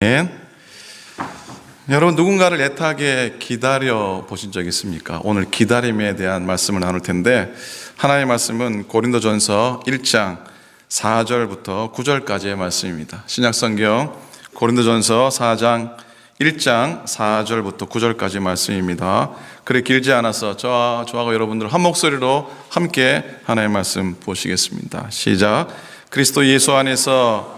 아멘. 여러분 누군가를 애타게 기다려 보신 적 있습니까? 오늘 기다림에 대한 말씀을 나눌 텐데 하나님의 말씀은 고린도전서 1장 4절부터 9절까지의 말씀입니다. 신약 성경 고린도전서 4장 1장 4절부터 9절까지 말씀입니다. 그래 길지 않아서 저와 저하고 여러분들 한 목소리로 함께 하나님의 말씀 보시겠습니다. 시작. 그리스도 예수 안에서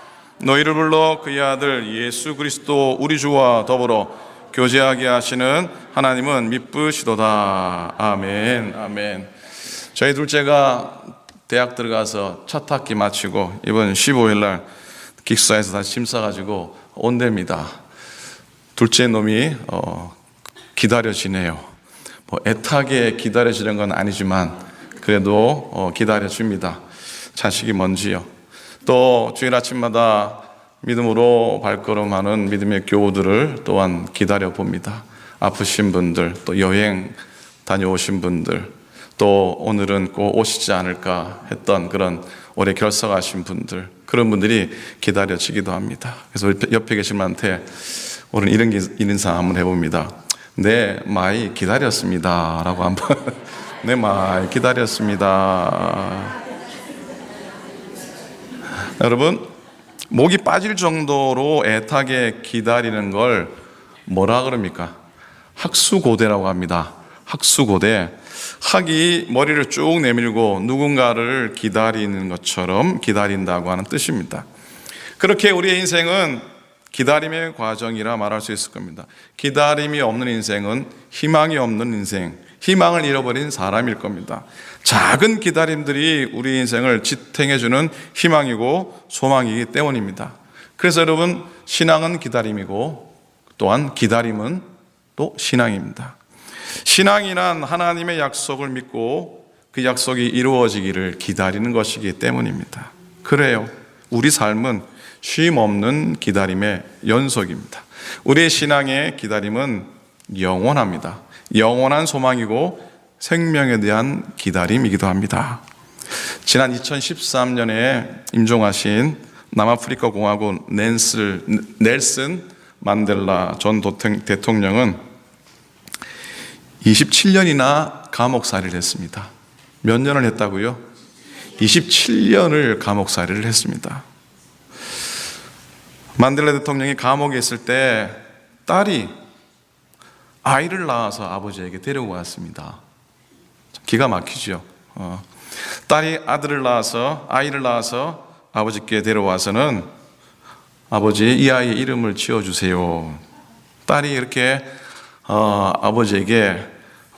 너희를 불러 그의 아들 예수 그리스도 우리 주와 더불어 교제하게 하시는 하나님은 미쁘시도다. 아멘. 아멘. 저희 둘째가 대학 들어가서 첫 학기 마치고 이번 15일 날 기숙사에서 다시 짐 싸가지고 온답니다. 둘째 놈이 어, 기다려지네요. 뭐 애타게 기다려지는 건 아니지만 그래도 어, 기다려줍니다. 자식이 뭔지요. 또 주일 아침마다 믿음으로 발걸음하는 믿음의 교우들을 또한 기다려 봅니다. 아프신 분들, 또 여행 다녀오신 분들, 또 오늘은 꼭 오시지 않을까 했던 그런 오래 결석하신 분들, 그런 분들이 기다려지기도 합니다. 그래서 옆에 계신 분한테 오늘 이런 인사 한번 해봅니다. 네, 많이 기다렸습니다. 라고 한번. 네, 많이 기다렸습니다. 여러분, 목이 빠질 정도로 애타게 기다리는 걸 뭐라 그럽니까? 학수고대라고 합니다. 학수고대. 학이 머리를 쭉 내밀고 누군가를 기다리는 것처럼 기다린다고 하는 뜻입니다. 그렇게 우리의 인생은 기다림의 과정이라 말할 수 있을 겁니다. 기다림이 없는 인생은 희망이 없는 인생, 희망을 잃어버린 사람일 겁니다. 작은 기다림들이 우리 인생을 지탱해주는 희망이고 소망이기 때문입니다. 그래서 여러분, 신앙은 기다림이고 또한 기다림은 또 신앙입니다. 신앙이란 하나님의 약속을 믿고 그 약속이 이루어지기를 기다리는 것이기 때문입니다. 그래요. 우리 삶은 쉼 없는 기다림의 연속입니다. 우리의 신앙의 기다림은 영원합니다. 영원한 소망이고 생명에 대한 기다림이기도 합니다. 지난 2013년에 임종하신 남아프리카 공화국 낸슬, 넬슨 만델라 전 대통령은 27년이나 감옥살이를 했습니다. 몇 년을 했다고요? 27년을 감옥살이를 했습니다. 만델라 대통령이 감옥에 있을 때 딸이 아이를 낳아서 아버지에게 데리고 왔습니다. 기가 막히죠. 어. 딸이 아들을 낳아서 아이를 낳아서 아버지께 데려와서는 아버지 이 아이의 이름을 지어주세요. 딸이 이렇게 어, 아버지에게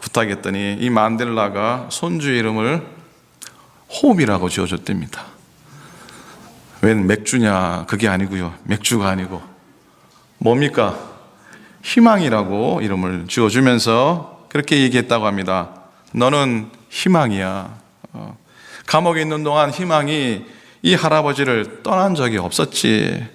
부탁했더니 이 만델라가 손주 이름을 홈이라고 지어줬답니다. 웬 맥주냐? 그게 아니고요. 맥주가 아니고 뭡니까? 희망이라고 이름을 지어주면서 그렇게 얘기했다고 합니다. 너는 희망이야. 어. 감옥에 있는 동안 희망이 이 할아버지를 떠난 적이 없었지.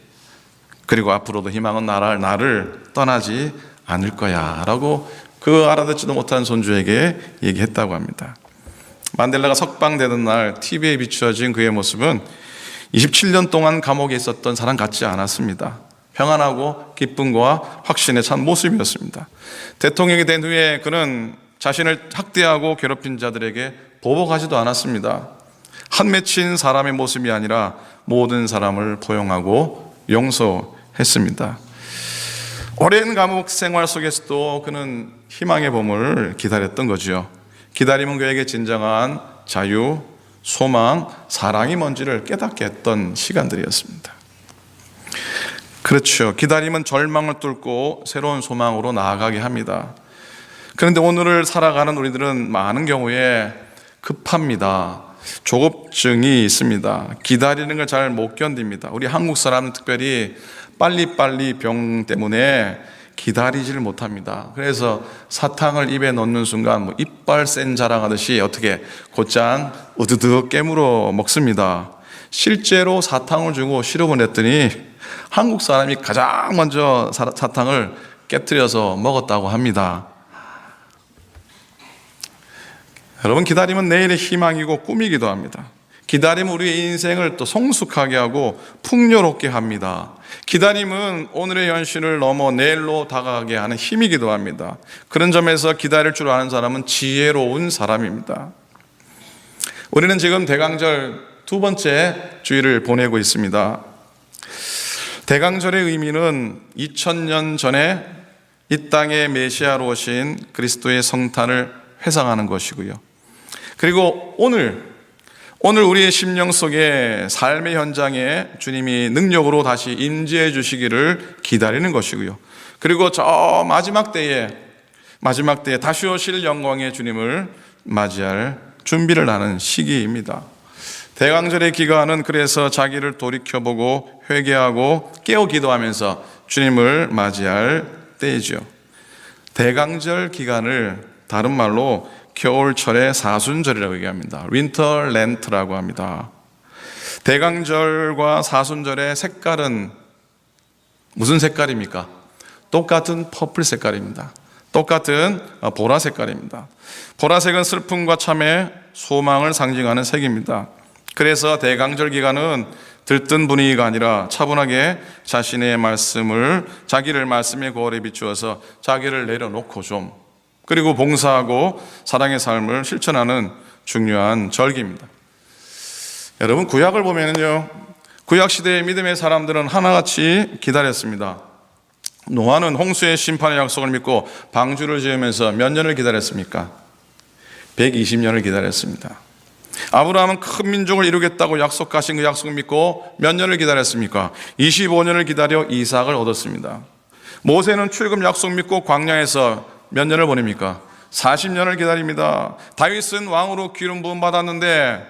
그리고 앞으로도 희망은 나를, 나를 떠나지 않을 거야. 라고 그 알아듣지도 못한 손주에게 얘기했다고 합니다. 만델라가 석방되던 날 TV에 비추어진 그의 모습은 27년 동안 감옥에 있었던 사람 같지 않았습니다. 평안하고 기쁨과 확신에 찬 모습이었습니다. 대통령이 된 후에 그는 자신을 학대하고 괴롭힌 자들에게 보복하지도 않았습니다. 한 맺힌 사람의 모습이 아니라 모든 사람을 포용하고 용서했습니다. 오랜 감옥 생활 속에서도 그는 희망의 봄을 기다렸던 거지요. 기다림은 그에게 진정한 자유, 소망, 사랑이 뭔지를 깨닫게 했던 시간들이었습니다. 그렇죠. 기다림은 절망을 뚫고 새로운 소망으로 나아가게 합니다. 그런데 오늘을 살아가는 우리들은 많은 경우에 급합니다. 조급증이 있습니다. 기다리는 걸 잘 못 견딥니다. 우리 한국 사람은 특별히 빨리빨리 병 때문에 기다리지를 못합니다. 그래서 사탕을 입에 넣는 순간 뭐 이빨 센 자랑하듯이 어떻게 곧장 으드득 깨물어 먹습니다. 실제로 사탕을 주고 시럽을 냈더니 한국 사람이 가장 먼저 사- 사탕을 깨뜨려서 먹었다고 합니다. 여러분 기다림은 내일의 희망이고 꿈이기도 합니다. 기다림은 우리의 인생을 또 성숙하게 하고 풍요롭게 합니다. 기다림은 오늘의 현실을 넘어 내일로 다가가게 하는 힘이기도 합니다. 그런 점에서 기다릴 줄 아는 사람은 지혜로운 사람입니다. 우리는 지금 대강절 두 번째 주일을 보내고 있습니다. 대강절의 의미는 2000년 전에 이 땅에 메시아로 오신 그리스도의 성탄을 회상하는 것이고요. 그리고 오늘 오늘 우리의 심령 속에 삶의 현장에 주님이 능력으로 다시 임재해 주시기를 기다리는 것이고요. 그리고 저 마지막 때에 마지막 때에 다시 오실 영광의 주님을 맞이할 준비를 하는 시기입니다. 대강절의 기간은 그래서 자기를 돌이켜보고 회개하고 깨어 기도하면서 주님을 맞이할 때이죠. 대강절 기간을 다른 말로 겨울철의 사순절이라고 얘기합니다. 윈터 렌트라고 합니다. 대강절과 사순절의 색깔은 무슨 색깔입니까? 똑같은 퍼플 색깔입니다. 똑같은 보라 색깔입니다. 보라색은 슬픔과 참회, 소망을 상징하는 색입니다. 그래서 대강절 기간은 들뜬 분위기가 아니라 차분하게 자신의 말씀을 자기를 말씀의 거울에 비추어서 자기를 내려놓고 좀 그리고 봉사하고 사랑의 삶을 실천하는 중요한 절기입니다. 여러분 구약을 보면은요. 구약 시대의 믿음의 사람들은 하나같이 기다렸습니다. 노아는 홍수의 심판의 약속을 믿고 방주를 지으면서 몇 년을 기다렸습니까? 120년을 기다렸습니다. 아브라함은 큰 민족을 이루겠다고 약속하신 그 약속을 믿고 몇 년을 기다렸습니까? 25년을 기다려 이삭을 얻었습니다. 모세는 출금 약속 믿고 광야에서 몇 년을 보냅니까? 40년을 기다립니다. 다윗은 왕으로 기름 부음 받았는데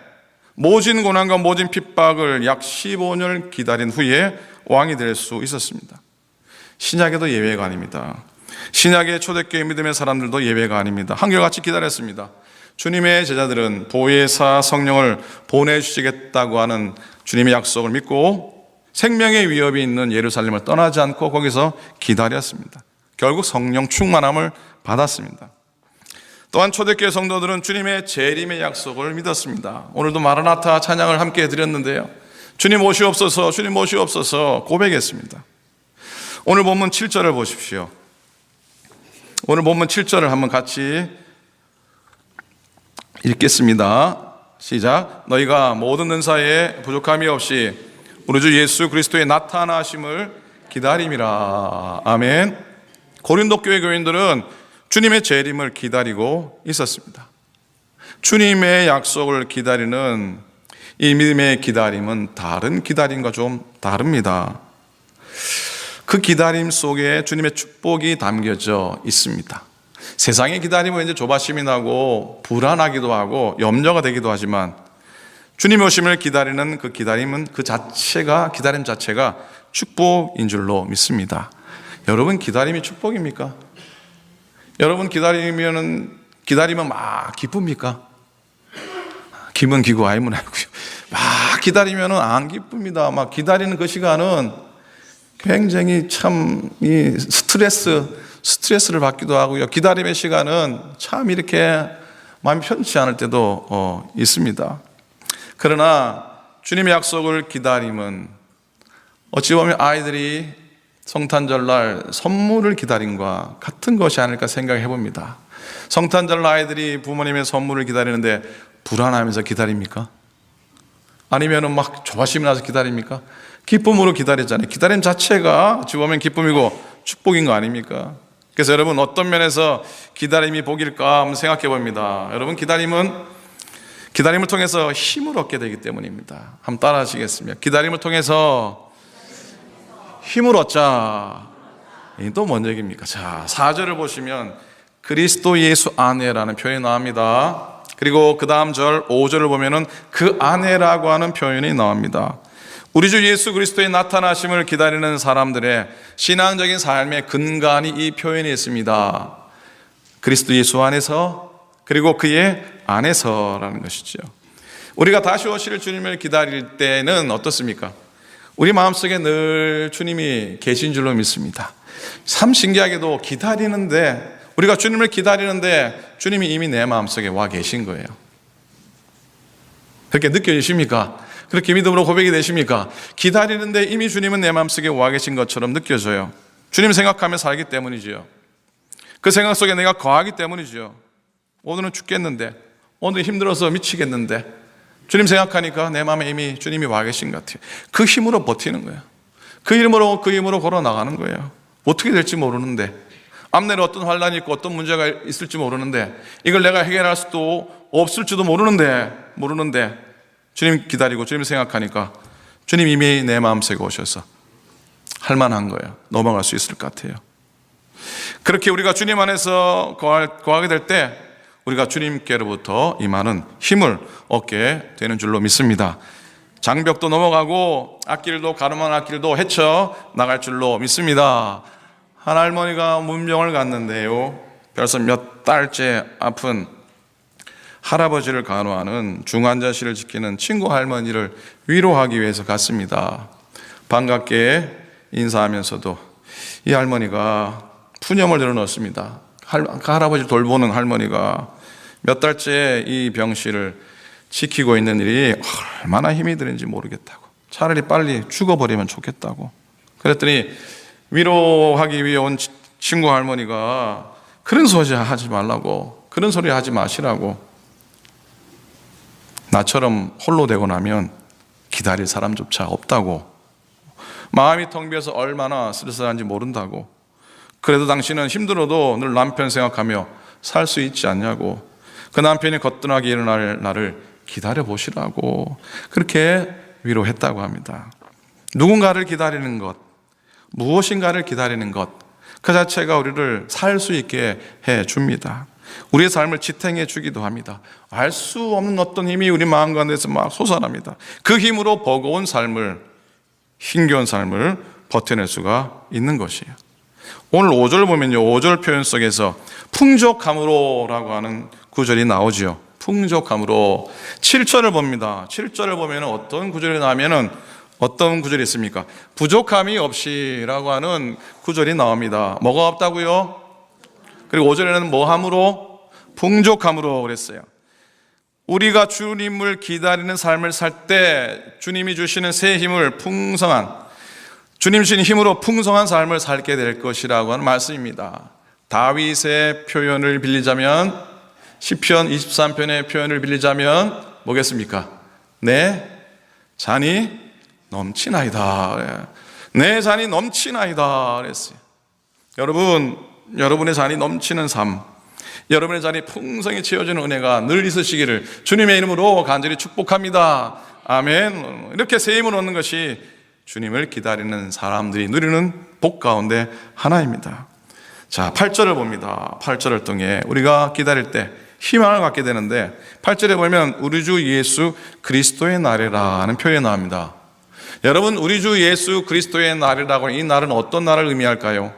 모진 고난과 모진 핍박을 약 15년을 기다린 후에 왕이 될 수 있었습니다. 신약에도 예외가 아닙니다. 신약의 초대교회 믿음의 사람들도 예외가 아닙니다. 한결같이 기다렸습니다. 주님의 제자들은 보혜사 성령을 보내주시겠다고 하는 주님의 약속을 믿고 생명의 위협이 있는 예루살렘을 떠나지 않고 거기서 기다렸습니다. 결국 성령 충만함을 받았습니다. 또한 초대교회 성도들은 주님의 재림의 약속을 믿었습니다. 오늘도 마라나타 찬양을 함께 드렸는데요. 주님 오시옵소서, 주님 오시옵소서 고백했습니다. 오늘 본문 7절을 보십시오. 오늘 본문 7절을 한번 같이 읽겠습니다. 시작. 너희가 모든 은사에 부족함이 없이 우리 주 예수 그리스도의 나타나심을 기다림이라. 아멘. 고린도 교회 교인들은 주님의 재림을 기다리고 있었습니다. 주님의 약속을 기다리는 이 믿음의 기다림은 다른 기다림과 좀 다릅니다. 그 기다림 속에 주님의 축복이 담겨져 있습니다. 세상의 기다림은 이제 조바심이 나고 불안하기도 하고 염려가 되기도 하지만 주님 오심을 기다리는 그 기다림은 그 자체가 기다림 자체가 축복인 줄로 믿습니다. 여러분 기다림이 축복입니까? 여러분 기다리면은 기다리면 막 기쁩니까? 기면 기고 아니면 아니고요. 막 기다리면은 안 기쁩니다. 막 기다리는 그 시간은 굉장히 참 이 스트레스 스트레스를 받기도 하고요. 기다림의 시간은 참 이렇게 마음이 편치 않을 때도 어, 있습니다. 그러나 주님의 약속을 기다림은 어찌 보면 아이들이 성탄절 날 선물을 기다림과 같은 것이 아닐까 생각해 봅니다. 성탄절 날 아이들이 부모님의 선물을 기다리는데 불안하면서 기다립니까? 아니면은 막 조바심이 나서 기다립니까? 기쁨으로 기다리잖아요. 기다림 자체가 어찌 보면 기쁨이고 축복인 거 아닙니까? 그래서 여러분 어떤 면에서 기다림이 복일까 한번 생각해 봅니다. 여러분 기다림은 기다림을 통해서 힘을 얻게 되기 때문입니다. 한번 따라 하시겠습니다. 기다림을 통해서 힘을 얻자. 또 뭔 얘기입니까? 자, 4절을 보시면 그리스도 예수 안에라는 표현이 나옵니다. 그리고 그 다음 절 5절을 보면은 그 안에라고 하는 표현이 나옵니다. 우리 주 예수 그리스도의 나타나심을 기다리는 사람들의 신앙적인 삶의 근간이 이 표현에 있습니다. 그리스도 예수 안에서 그리고 그의 안에서라는 것이죠. 우리가 다시 오실 주님을 기다릴 때는 어떻습니까? 우리 마음속에 늘 주님이 계신 줄로 믿습니다. 참 신기하게도 기다리는데 우리가 주님을 기다리는데 주님이 이미 내 마음속에 와 계신 거예요. 그렇게 느껴지십니까? 그렇게 믿음으로 고백이 되십니까? 기다리는데 이미 주님은 내 마음속에 와 계신 것처럼 느껴져요. 주님 생각하며 살기 때문이지요. 그 생각 속에 내가 거하기 때문이지요. 오늘은 죽겠는데, 오늘 힘들어서 미치겠는데, 주님 생각하니까 내 마음에 이미 주님이 와 계신 것 같아요. 그 힘으로 버티는 거예요. 그 힘으로, 그 힘으로 걸어 나가는 거예요. 어떻게 될지 모르는데, 앞내로 어떤 환란이 있고 어떤 문제가 있을지 모르는데, 이걸 내가 해결할 수도 없을지도 모르는데, 모르는데, 주님 기다리고 주님 생각하니까 주님 이미 내 마음속에 오셔서 할 만한 거예요. 넘어갈 수 있을 것 같아요. 그렇게 우리가 주님 안에서 거하게 될 때 우리가 주님께로부터 임하는 힘을 얻게 되는 줄로 믿습니다. 장벽도 넘어가고 앞길도 가름한 앞길도 헤쳐 나갈 줄로 믿습니다. 한 할머니가 문병을 갔는데요. 벌써 몇 달째 아픈 할아버지를 간호하는 중환자실을 지키는 친구 할머니를 위로하기 위해서 갔습니다. 반갑게 인사하면서도 이 할머니가 푸념을 늘어놓습니다. 할, 그 할아버지 돌보는 할머니가 몇 달째 이 병실을 지키고 있는 일이 얼마나 힘이 드는지 모르겠다고. 차라리 빨리 죽어버리면 좋겠다고. 그랬더니 위로하기 위해 온 치- 친구 할머니가 그런 소리 하지 말라고. 그런 소리 하지 마시라고. 나처럼 홀로 되고 나면 기다릴 사람조차 없다고. 마음이 텅 비어서 얼마나 쓸쓸한지 모른다고. 그래도 당신은 힘들어도 늘 남편 생각하며 살 수 있지 않냐고. 그 남편이 거뜬하게 일어날 날을 기다려 보시라고. 그렇게 위로했다고 합니다. 누군가를 기다리는 것, 무엇인가를 기다리는 것, 그 자체가 우리를 살 수 있게 해 줍니다. 우리의 삶을 지탱해 주기도 합니다. 알 수 없는 어떤 힘이 우리 마음 가운데서 막 솟아납니다. 그 힘으로 버거운 삶을, 힘겨운 삶을 버텨낼 수가 있는 것이에요. 오늘 5절 보면요. 5절 표현 속에서 풍족함으로라고 하는 구절이 나오지요. 풍족함으로 7절을 봅니다. 7절을 보면 어떤 구절이 나오면은 어떤 구절이 있습니까? 부족함이 없이라고 하는 구절이 나옵니다. 뭐가 없다고요? 그리고 5절에는 뭐함으로? 풍족함으로 그랬어요. 우리가 주님을 기다리는 삶을 살 때 주님이 주시는 새 힘을 풍성한 주님 주신 힘으로 풍성한 삶을 살게 될 것이라고 하는 말씀입니다. 다윗의 표현을 빌리자면 시편 23편의 표현을 빌리자면 뭐겠습니까? 내 잔이 넘치나이다. 내 잔이 넘치나이다. 그랬어요. 여러분, 여러분의 잔이 넘치는 삶, 여러분의 잔이 풍성히 채워지는 은혜가 늘 있으시기를 주님의 이름으로 간절히 축복합니다. 아멘. 이렇게 새 힘을 얻는 것이 주님을 기다리는 사람들이 누리는 복 가운데 하나입니다. 자, 8절을 봅니다. 8절을 통해 우리가 기다릴 때 희망을 갖게 되는데 8절에 보면 우리 주 예수 그리스도의 날이라는 표현이 나옵니다. 여러분, 우리 주 예수 그리스도의 날이라고 이 날은 어떤 날을 의미할까요?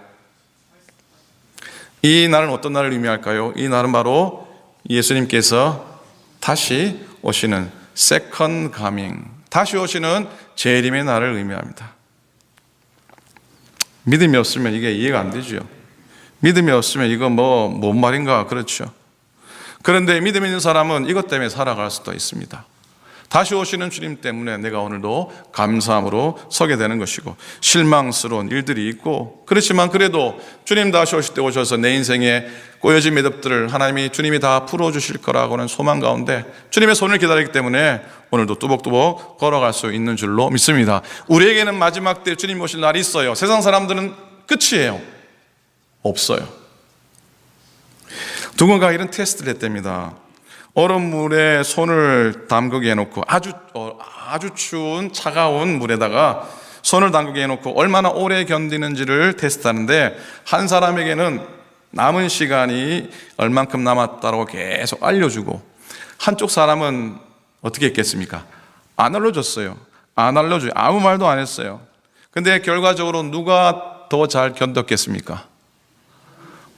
이 날은 어떤 날을 의미할까요? 이 날은 바로 예수님께서 다시 오시는 세컨 가밍, 다시 오시는 재림의 날을 의미합니다. 믿음이 없으면 이게 이해가 안 되죠. 믿음이 없으면 이거 뭐, 뭔 말인가, 그렇죠. 그런데 믿음 있는 사람은 이것 때문에 살아갈 수도 있습니다. 다시 오시는 주님 때문에 내가 오늘도 감사함으로 서게 되는 것이고 실망스러운 일들이 있고 그렇지만 그래도 주님 다시 오실 때 오셔서 내 인생에 꼬여진 매듭들을 하나님이 주님이 다 풀어주실 거라고는 소망 가운데 주님의 손을 기다리기 때문에 오늘도 뚜벅뚜벅 걸어갈 수 있는 줄로 믿습니다. 우리에게는 마지막 때 주님 오실 날이 있어요. 세상 사람들은 끝이에요. 없어요. 이런 테스트를 했답니다. 얼음물에 손을 담그게 해놓고 아주 어, 아주 추운 차가운 물에다가 손을 담그게 해놓고 얼마나 오래 견디는지를 테스트하는데 한 사람에게는 남은 시간이 얼만큼 남았다고 계속 알려주고 한쪽 사람은 어떻게 했겠습니까? 안 알려줬어요. 안 알려줘요. 아무 말도 안 했어요. 근데 결과적으로 누가 더 잘 견뎠겠습니까?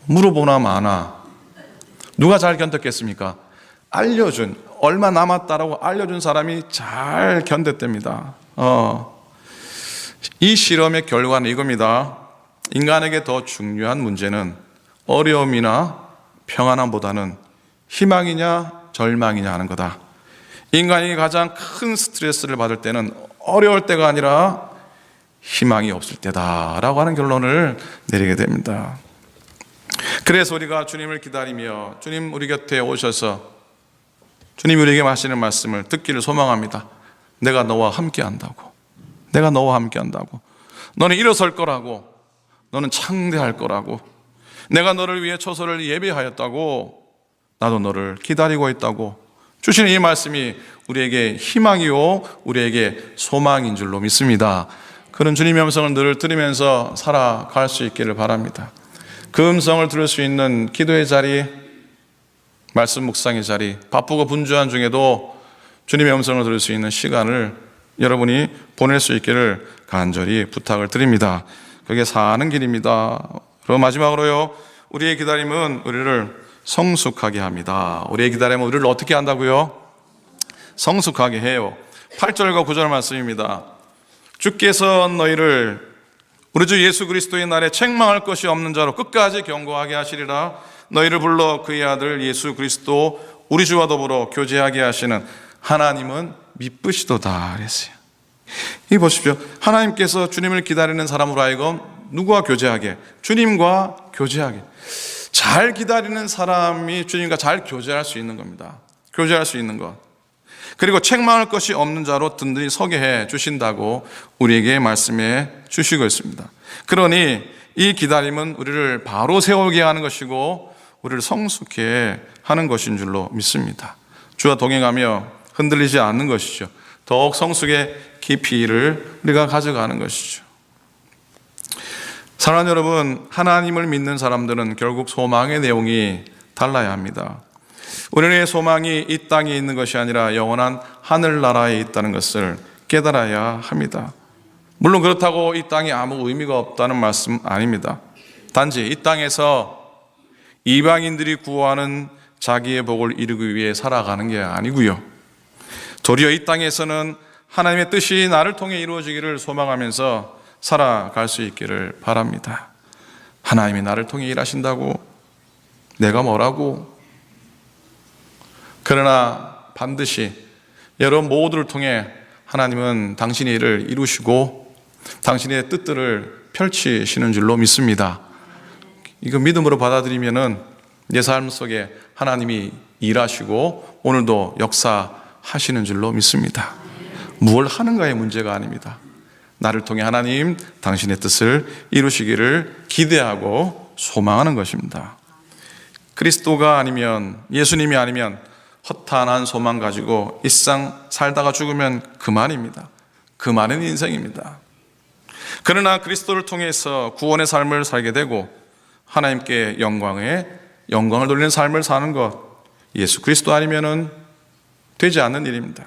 물어보나 마나. 누가 잘 견뎠겠습니까? 알려준, 얼마 남았다라고 알려준 사람이 잘 견뎠답니다. 어. 이 실험의 결과는 이겁니다. 인간에게 더 중요한 문제는 어려움이나 평안함보다는 희망이냐 절망이냐 하는 거다. 인간이 가장 큰 스트레스를 받을 때는 어려울 때가 아니라 희망이 없을 때다라고 하는 결론을 내리게 됩니다. 그래서 우리가 주님을 기다리며 주님 우리 곁에 오셔서 주님 우리에게 하시는 말씀을 듣기를 소망합니다. 내가 너와 함께 한다고. 내가 너와 함께 한다고. 너는 일어설 거라고. 너는 창대할 거라고. 내가 너를 위해 초소를 예배하였다고. 나도 너를 기다리고 있다고. 주시는 이 말씀이 우리에게 희망이요, 우리에게 소망인 줄로 믿습니다. 그런 주님의 음성을 늘 들으면서 살아갈 수 있기를 바랍니다. 그 음성을 들을 수 있는 기도의 자리, 말씀 묵상의 자리, 바쁘고 분주한 중에도 주님의 음성을 들을 수 있는 시간을 여러분이 보낼 수 있기를 간절히 부탁을 드립니다. 그게 사는 길입니다. 그리고 마지막으로요, 우리의 기다림은 우리를 성숙하게 합니다. 우리의 기다림은 우리를 어떻게 한다고요? 성숙하게 해요. 8절과 9절 말씀입니다. 주께서 너희를 우리 주 예수 그리스도의 날에 책망할 것이 없는 자로 끝까지 경고하게 하시리라. 너희를 불러 그의 아들 예수 그리스도 우리 주와 더불어 교제하게 하시는 하나님은 미쁘시도다 그랬어요. 이 보십시오. 하나님께서 주님을 기다리는 사람으로 하여금 누구와 교제하게? 주님과 교제하게. 잘 기다리는 사람이 주님과 잘 교제할 수 있는 겁니다. 교제할 수 있는 것. 그리고 책망할 것이 없는 자로 든든히 서게 해 주신다고 우리에게 말씀해 주시고 있습니다. 그러니 이 기다림은 우리를 바로 세우게 하는 것이고 우리를 성숙해 하는 것인 줄로 믿습니다. 주와 동행하며 흔들리지 않는 것이죠. 더욱 성숙의 깊이를 우리가 가져가는 것이죠. 사랑하는 여러분, 하나님을 믿는 사람들은 결국 소망의 내용이 달라야 합니다. 우리의 소망이 이 땅에 있는 것이 아니라 영원한 하늘나라에 있다는 것을 깨달아야 합니다. 물론 그렇다고 이 땅에 아무 의미가 없다는 말씀 아닙니다. 단지 이 땅에서 이방인들이 구하는 자기의 복을 이루기 위해 살아가는 게 아니고요. 도리어 이 땅에서는 하나님의 뜻이 나를 통해 이루어지기를 소망하면서 살아갈 수 있기를 바랍니다. 하나님이 나를 통해 일하신다고 내가 뭐라고 그러나 반드시 여러분 모두를 통해 하나님은 당신의 일을 이루시고 당신의 뜻들을 펼치시는 줄로 믿습니다. 이거 믿음으로 받아들이면은 내 삶 속에 하나님이 일하시고 오늘도 역사하시는 줄로 믿습니다. 무엇 하는가의 문제가 아닙니다. 나를 통해 하나님 당신의 뜻을 이루시기를 기대하고 소망하는 것입니다. 그리스도가 아니면 예수님이 아니면 허탄한 소망 가지고 일상 살다가 죽으면 그만입니다. 그만은 인생입니다. 그러나 그리스도를 통해서 구원의 삶을 살게 되고 하나님께 영광에 영광을 돌리는 삶을 사는 것 예수 그리스도 아니면은 되지 않는 일입니다.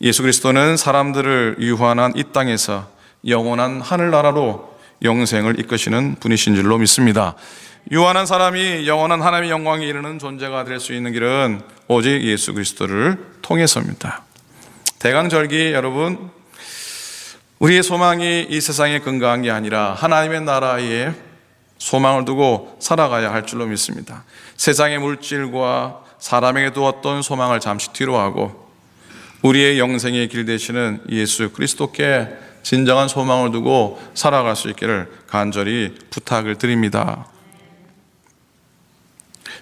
예수 그리스도는 사람들을 유한한 이 땅에서 영원한 하늘나라로 영생을 이끄시는 분이신 줄로 믿습니다. 유한한 사람이 영원한 하나님의 영광에 이르는 존재가 될 수 있는 길은 오직 예수 그리스도를 통해서입니다. 대강절기 여러분, 우리의 소망이 이 세상에 근거한 게 아니라 하나님의 나라에 소망을 두고 살아가야 할 줄로 믿습니다. 세상의 물질과 사람에게 두었던 소망을 잠시 뒤로 하고 우리의 영생의 길 되시는 예수 그리스도께 진정한 소망을 두고 살아갈 수 있기를 간절히 부탁을 드립니다.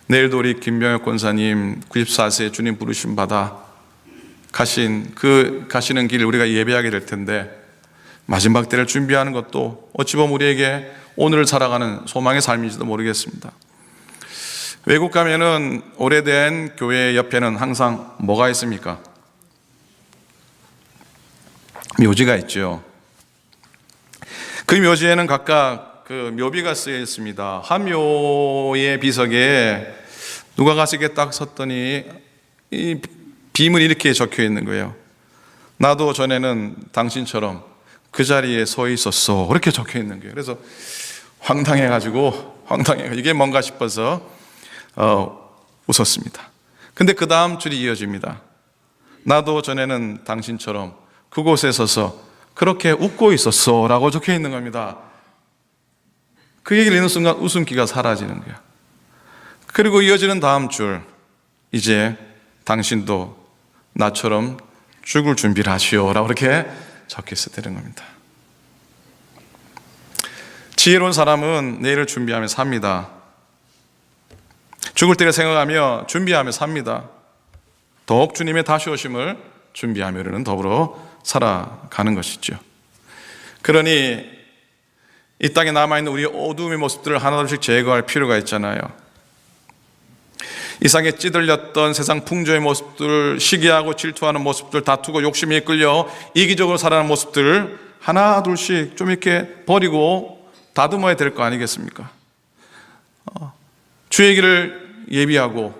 내일도 우리 김병혁 권사님 94세 주님 부르심 받아 가신 그 가시는 길 우리가 예배하게 될 텐데 마지막 때를 준비하는 것도 어찌 보면 우리에게 오늘을 살아가는 소망의 삶인지도 모르겠습니다. 외국 가면은 오래된 교회 옆에는 항상 뭐가 있습니까? 묘지가 있죠. 그 묘지에는 각각 그 묘비가 쓰여 있습니다. 한 묘의 비석에 누가 이렇게 딱 섰더니 이 빔을 이렇게 적혀 있는 거예요. 나도 전에는 당신처럼 그 자리에 서 있었어. 그렇게 적혀 있는 거예요. 그래서 황당해가지고, 황당해. 이게 뭔가 싶어서, 어, 웃었습니다. 근데 그 다음 줄이 이어집니다. 나도 전에는 당신처럼 그곳에 서서 그렇게 웃고 있었어. 라고 적혀 있는 겁니다. 그 얘기를 읽는 순간 웃음기가 사라지는 거야. 그리고 이어지는 다음 줄, 이제 당신도 나처럼 죽을 준비를 하시오. 라고 이렇게 적혀 되는 겁니다. 지혜로운 사람은 내일을 준비하며 삽니다. 죽을 때를 생각하며 준비하며 삽니다. 더욱 주님의 다시 오심을 준비하며 우리는 더불어 살아가는 것이죠. 그러니 이 땅에 남아있는 우리 어두움의 모습들을 하나둘씩 제거할 필요가 있잖아요. 이상에 찌들렸던 세상 풍조의 모습들, 시기하고 질투하는 모습들, 다투고 욕심에 이끌려 이기적으로 살아가는 모습들을 하나 둘씩 좀 이렇게 버리고 다듬어야 될 거 아니겠습니까? 어, 주 얘기를 예비하고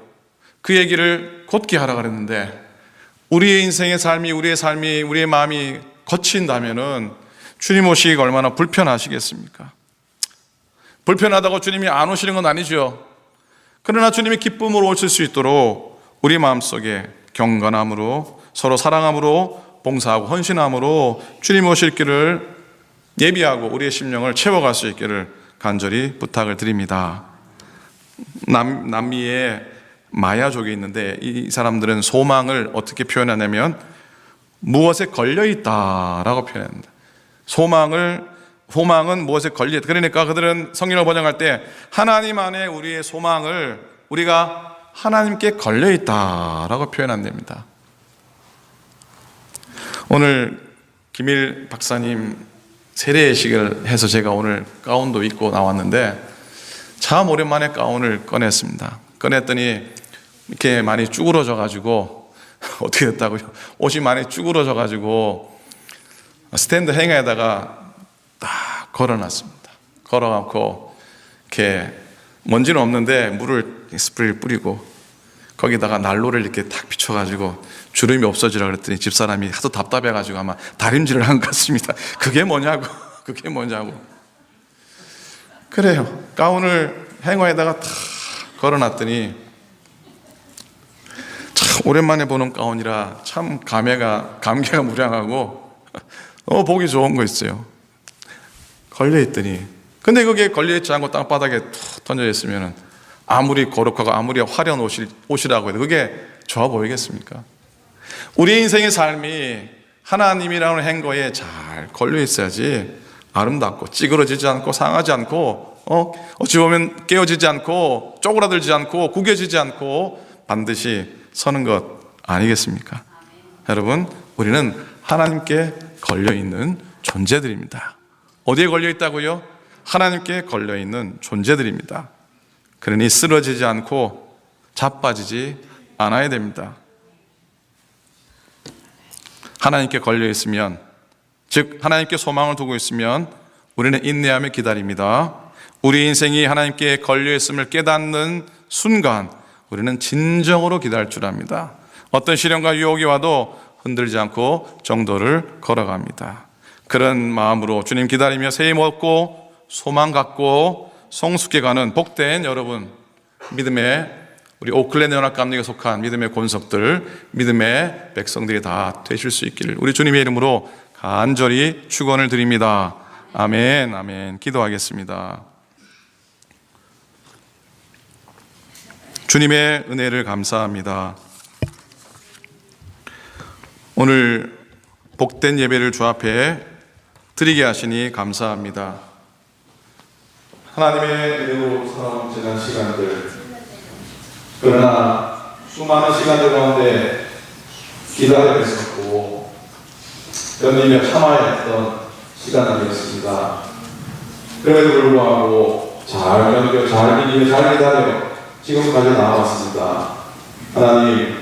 그 얘기를 곧게 하라 그랬는데 우리의 인생의 삶이 우리의 삶이 우리의 마음이 거친다면은 주님 오시기가 얼마나 불편하시겠습니까? 불편하다고 주님이 안 오시는 건 아니죠. 그러나 주님이 기쁨으로 오실 수 있도록 우리 마음속에 경건함으로 서로 사랑함으로 봉사하고 헌신함으로 주님 오실 길을 예비하고 우리의 심령을 채워갈 수 있기를 간절히 부탁을 드립니다. 남, 남미에 마야족이 있는데 이 사람들은 소망을 어떻게 표현하냐면 무엇에 걸려 있다라고 표현합니다. 소망을 소망은 무엇에 걸려 있다. 그러니까 그들은 성경을 번역할 때 하나님 안에 우리의 소망을 우리가 하나님께 걸려 있다라고 표현한답니다. 오늘 김일 박사님 세례식을 해서 제가 오늘 가운도 입고 나왔는데 참 오랜만에 가운을 꺼냈습니다. 꺼냈더니 이렇게 많이 쭈그러져 가지고 어떻게 됐다고요? 옷이 많이 쭈그러져 가지고 스탠드 행에다가 딱 걸어놨습니다. 걸어갖고 이렇게 먼지는 없는데 물을 스프레이를 뿌리고 거기다가 난로를 이렇게 탁 비춰가지고 주름이 없어지라 그랬더니 집사람이 하도 답답해가지고 아마 다림질을 한 것 같습니다. 그게 뭐냐고, 그게 뭐냐고. 그래요. 가운을 행어에다가 탁 걸어놨더니 참 오랜만에 보는 가운이라 참 감회가 감개가 무량하고 어 보기 좋은 거 있어요. 걸려 있더니 근데 그게 걸려 있지 않고 땅바닥에 툭 던져 있으면은 아무리 거룩하고 아무리 화려한 옷이, 옷이라고 해도 그게 좋아 보이겠습니까? 우리 인생의 삶이 하나님이라는 행거에 잘 걸려 있어야지 아름답고 찌그러지지 않고 상하지 않고 어 어찌 보면 깨어지지 않고 쪼그라들지 않고 구겨지지 않고 반드시 서는 것 아니겠습니까? 여러분 우리는 하나님께 걸려 있는 존재들입니다. 어디에 걸려 있다고요? 하나님께 걸려 있는 존재들입니다. 그러니 쓰러지지 않고 자빠지지 않아야 됩니다. 하나님께 걸려 있으면, 즉, 하나님께 소망을 두고 있으면 우리는 인내하며 기다립니다. 우리 인생이 하나님께 걸려 있음을 깨닫는 순간 우리는 진정으로 기다릴 줄 압니다. 어떤 시련과 유혹이 와도 흔들지 않고 정도를 걸어갑니다. 그런 마음으로 주님 기다리며 새해 먹고 소망 갖고 성숙해 가는 복된 여러분 믿음의 우리 오클랜드 연합 감리에 속한 믿음의 권석들 믿음의 백성들이 다 되실 수 있기를 우리 주님의 이름으로 간절히 축원을 드립니다. 아멘 아멘 기도하겠습니다. 주님의 은혜를 감사합니다. 오늘 복된 예배를 주 앞에 드리게 하시니 감사합니다. 하나님의 은혜로 살아온 지난 시간들, 그러나 수많은 시간들 가운데 기다려 있었고, 견디며 참아야 했던 시간들이었습니다. 그럼에도 불구하고 잘 견뎌, 잘 견디며 잘 기다려 지금까지 나아왔습니다. 하나님,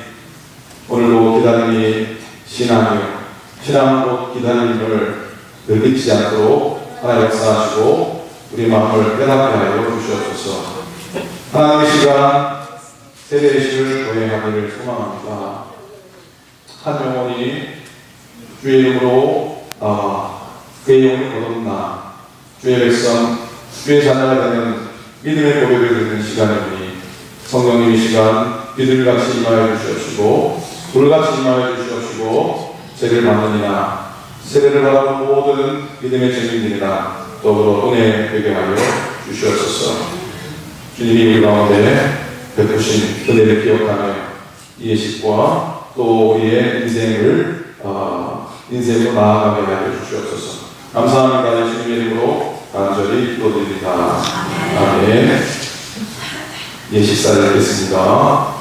오늘도 기다림이 신앙이요, 신앙으로 기다림을 늘 잊지 않도록 하나 역사하시고 우리 마음을 깨닫게 하여 주시옵소서. 하나님의 시간 세례식을 도행하기를 소망합니다. 한 영혼이 주의 이름으로 아, 그의 영을 거듭나 주의 백성, 주의 자녀가 되는 믿음의 고백을 듣는 시간이니 성령님 이 시간 비둘같이 임하여 주시옵시고 불같이 임하여 주시옵시고 세례를 받느니나 세례를 받은 모든 믿음의 증인들이나 더불어 은혜 되게 하여 주시옵소서. 주님이 우리 가운데 베푸신 은혜를 기억하며 예식과 또 우리의 인생을 어, 인생으로 나아가게 하여 주시옵소서. 감사합니다 예수님의 이름으로 간절히 기도드립니다. 아멘 예 식사를 드리겠습니다